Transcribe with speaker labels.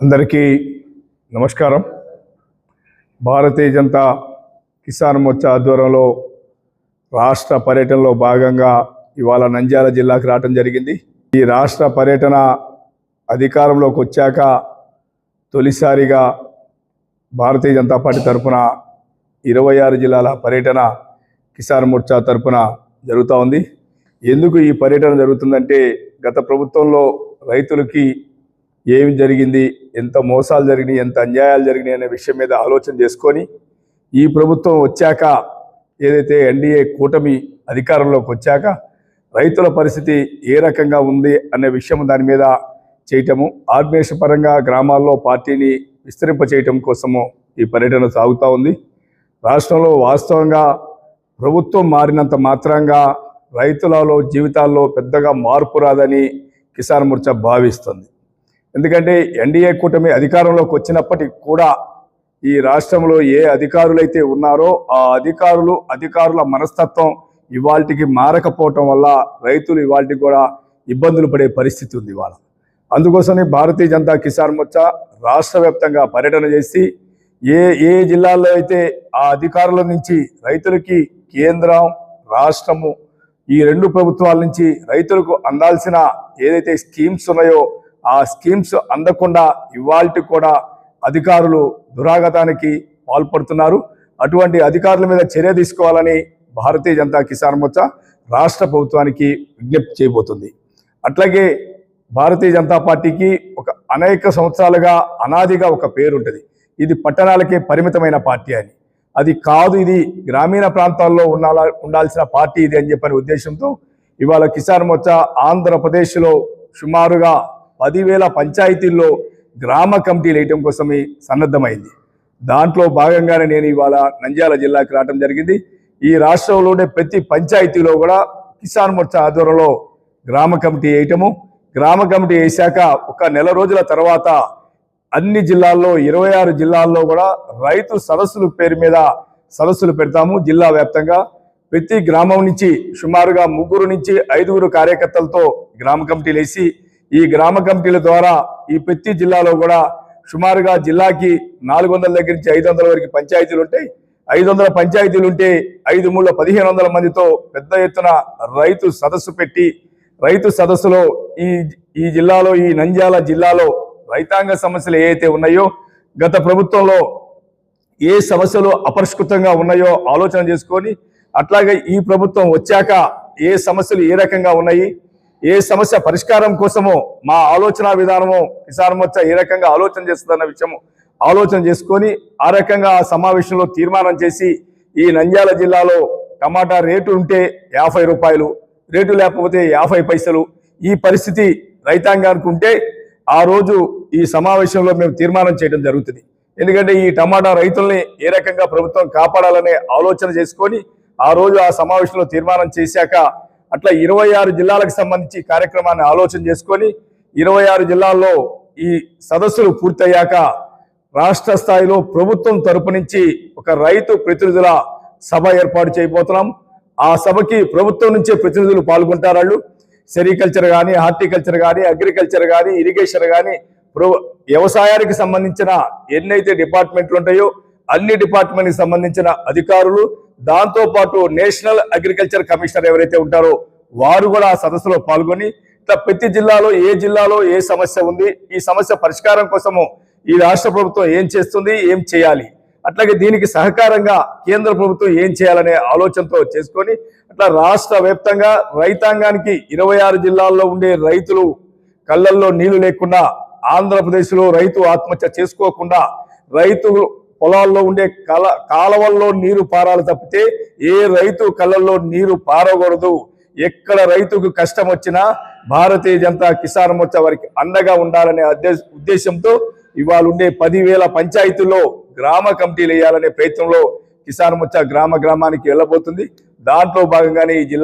Speaker 1: అందరికీ నమస్కారం. భారతీయ జనతా కిసాన్ మోర్చా ఆధ్వర్యంలో రాష్ట్ర పర్యటనలో భాగంగా ఇవాళ నంద్యాల జిల్లాకు రావడం జరిగింది. ఈ రాష్ట్ర పర్యటన అధికారంలోకి వచ్చాక తొలిసారిగా భారతీయ జనతా పార్టీ తరఫున ఇరవై ఆరు జిల్లాల పర్యటన కిసాన్ మోర్చా తరఫున జరుగుతూ ఉంది. ఎందుకు ఈ పర్యటన జరుగుతుందంటే గత ప్రభుత్వంలో రైతులకి ఏమి జరిగింది ఎంత మోసాలు జరిగినాయి ఎంత అన్యాయాలు జరిగినాయి అనే విషయం మీద ఆలోచన చేసుకొని ఈ ప్రభుత్వం వచ్చాక ఏదైతే ఎన్డీఏ కూటమి అధికారంలోకి వచ్చాక రైతుల పరిస్థితి ఏ రకంగా ఉంది అనే విషయం దాని మీద చేయటము ఆర్గనైజేషన్ గ్రామాల్లో పార్టీని విస్తరింప చేయటం కోసము ఈ పర్యటన సాగుతూ ఉంది. రాష్ట్రంలో వాస్తవంగా ప్రభుత్వం మారినంత మాత్రంగా రైతులలో జీవితాల్లో పెద్దగా మార్పు రాదని కిసాన్ మోర్చా భావిస్తుంది. ఎందుకంటే ఎన్డీఏ కూటమి అధికారంలోకి వచ్చినప్పటికి కూడా ఈ రాష్ట్రంలో ఏ అధికారులైతే ఉన్నారో ఆ అధికారులు అధికారుల మనస్తత్వం ఇవాళకి మారకపోవటం వల్ల రైతులు ఇవాళకి కూడా ఇబ్బందులు పడే పరిస్థితి ఉంది ఇవాళ. అందుకోసమే భారతీయ జనతా కిసాన్ మోర్చా రాష్ట్ర వ్యాప్తంగా పర్యటన చేసి ఏ ఏ జిల్లాల్లో అయితే ఆ అధికారుల నుంచి రైతులకి కేంద్రం రాష్ట్రము ఈ రెండు ప్రభుత్వాల నుంచి రైతులకు అందాల్సిన ఏదైతే స్కీమ్స్ ఉన్నాయో ఆ స్కీమ్స్ అందకుండా ఇవాళ కూడా అధికారులు దురాగతానికి పాల్పడుతున్నారు. అటువంటి అధికారుల మీద చర్య తీసుకోవాలని భారతీయ జనతా కిసాన్ మోర్చా రాష్ట్ర ప్రభుత్వానికి విజ్ఞప్తి చేయబోతుంది. అట్లాగే భారతీయ జనతా పార్టీకి ఒక అనేక సంవత్సరాలుగా అనాదిగా ఒక పేరు ఉంటుంది. ఇది పట్టణాలకే పరిమితమైన పార్టీ అని. అది కాదు ఇది గ్రామీణ ప్రాంతాల్లో ఉండాల ఉండాల్సిన పార్టీ ఇది అని చెప్పని ఉద్దేశంతో ఇవాళ కిసాన్ మోర్చా ఆంధ్రప్రదేశ్లో సుమారుగా పదివేల పంచాయతీల్లో గ్రామ కమిటీలు వేయటం కోసమే సన్నద్ధమైంది. దాంట్లో భాగంగానే నేను ఇవాళ నంద్యాల జిల్లాకి రావడం జరిగింది. ఈ రాష్ట్రంలోనే ప్రతి పంచాయతీలో కూడా కిసాన్ మోర్చా ఆధ్వర్యంలో గ్రామ కమిటీ వేయటము. గ్రామ కమిటీ వేశాక ఒక నెల రోజుల తర్వాత అన్ని జిల్లాల్లో ఇరవై ఆరు జిల్లాల్లో కూడా రైతు సదస్సుల పేరు మీద సదస్సులు పెడతాము జిల్లా వ్యాప్తంగా. ప్రతి గ్రామం నుంచి సుమారుగా ముగ్గురు నుంచి ఐదుగురు కార్యకర్తలతో గ్రామ కమిటీలు వేసి ఈ గ్రామ కమిటీల ద్వారా ఈ ప్రతి జిల్లాలో కూడా సుమారుగా జిల్లాకి నాలుగు వందల దగ్గర నుంచి ఐదు వందల వరకు పంచాయతీలు ఉంటాయి. ఐదు వందల పంచాయతీలు ఉంటే ఐదు మూడు పదిహేను వందల మందితో పెద్ద ఎత్తున రైతు సదస్సు పెట్టి రైతు సదస్సులో ఈ ఈ జిల్లాలో ఈ నంద్యాల జిల్లాలో రైతాంగ సమస్యలు ఏవైతే ఉన్నాయో గత ప్రభుత్వంలో ఏ సమస్యలు అపరిష్కృతంగా ఉన్నాయో ఆలోచన చేసుకొని అట్లాగే ఈ ప్రభుత్వం వచ్చాక ఏ సమస్యలు ఏ రకంగా ఉన్నాయి ఏ సమస్య పరిష్కారం కోసమో మా ఆలోచన విధానము కిసాన్ మోర్చా ఏ రకంగా ఆలోచన చేస్తుందన్న విషయము ఆలోచన చేసుకొని ఆ రకంగా ఆ సమావేశంలో తీర్మానం చేసి ఈ నంద్యాల జిల్లాలో టమాటా రేటు ఉంటే యాభై రూపాయలు రేటు లేకపోతే యాభై పైసలు ఈ పరిస్థితి రైతాంగానికి ఉంటే ఆ రోజు ఈ సమావేశంలో మేము తీర్మానం చేయడం జరుగుతుంది. ఎందుకంటే ఈ టమాటా రైతుల్ని ఏ రకంగా ప్రభుత్వం కాపాడాలనే ఆలోచన చేసుకొని ఆ రోజు ఆ సమావేశంలో తీర్మానం చేశాక అట్లా ఇరవై ఆరు జిల్లాలకు సంబంధించి కార్యక్రమాన్ని ఆలోచన చేసుకొని ఇరవై ఆరు జిల్లాల్లో ఈ సదస్సులు పూర్తయ్యాక రాష్ట్ర స్థాయిలో ప్రభుత్వం తరపు నుంచి ఒక రైతు ప్రతినిధుల సభ ఏర్పాటు చేయబోతున్నాం. ఆ సభకి ప్రభుత్వం నుంచే ప్రతినిధులు పాల్గొంటారు వాళ్ళు. సెరికల్చర్ కానీ హార్టికల్చర్ కానీ అగ్రికల్చర్ కానీ ఇరిగేషన్ కానీ వ్యవసాయానికి సంబంధించిన ఎన్నైతే డిపార్ట్మెంట్లు ఉంటాయో అన్ని డిపార్ట్మెంట్కి సంబంధించిన అధికారులు దాంతో పాటు నేషనల్ అగ్రికల్చర్ కమిషనర్ ఎవరైతే ఉంటారో వారు కూడా ఆ సదస్సులో పాల్గొని ఇట్లా ప్రతి జిల్లాలో ఏ జిల్లాలో ఏ సమస్య ఉంది ఈ సమస్య పరిష్కారం కోసము ఈ రాష్ట్ర ప్రభుత్వం ఏం చేస్తుంది ఏం చేయాలి? అట్లాగే దీనికి సహకారంగా కేంద్ర ప్రభుత్వం ఏం చేయాలనే ఆలోచనతో చేసుకొని అట్లా రాష్ట్ర వ్యాప్తంగా రైతాంగానికి ఇరవై ఆరు జిల్లాల్లో ఉండే రైతులు కళ్ళల్లో నీళ్ళు లేకుండా ఆంధ్రప్రదేశ్లో రైతు ఆత్మహత్య చేసుకోకుండా రైతు పొలాల్లో ఉండే కల కాలవల్లో నీరు పారాలి తప్పితే ఏ రైతు కళ్ళల్లో నీరు పారకూడదు. ఎక్కడ రైతుకు కష్టం వచ్చినా భారతీయ జనతా కిసాన్ మోర్చా వారికి అండగా ఉండాలనే ఉద్దేశంతో ఇవాళ ఉండే పదివేల పంచాయతీల్లో గ్రామ కమిటీలు వేయాలనే ప్రయత్నంలో కిసాన్ మోర్చా గ్రామ గ్రామానికి వెళ్ళబోతుంది. దాంట్లో భాగంగానే ఈ జిల్లా